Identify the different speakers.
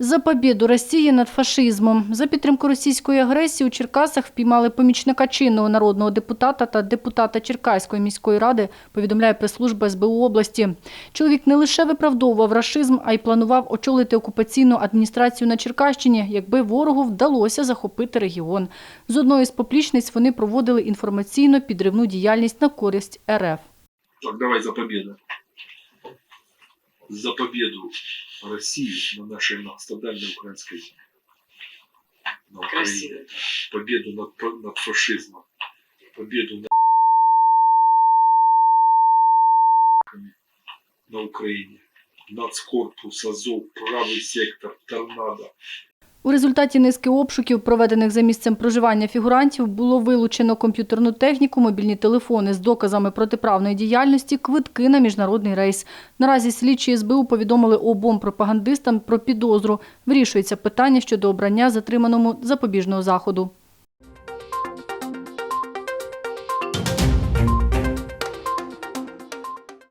Speaker 1: За побіду Росії над фашизмом. За підтримку російської агресії у Черкасах впіймали помічника чинного народного депутата та депутата Черкаської міської ради, повідомляє прес-служба СБУ області. Чоловік не лише виправдовував рашизм, а й планував очолити окупаційну адміністрацію на Черкащині, якби ворогу вдалося захопити регіон. З одної з поплічниць вони проводили інформаційно-підривну діяльність на користь РФ.
Speaker 2: Так, давай за победу. За победу России на нашей многострадальной украинской земле. На Украине.
Speaker 3: Красиво.
Speaker 2: Победу над, над фашизмом. Победу над на Украине. Нацкорпус, Азов, правый сектор, торнадо.
Speaker 1: У результаті низки обшуків, проведених за місцем проживання фігурантів, було вилучено комп'ютерну техніку, мобільні телефони з доказами протиправної діяльності, квитки на міжнародний рейс. Наразі слідчі СБУ повідомили обом пропагандистам про підозру. Вирішується питання щодо обрання затриманому запобіжного заходу.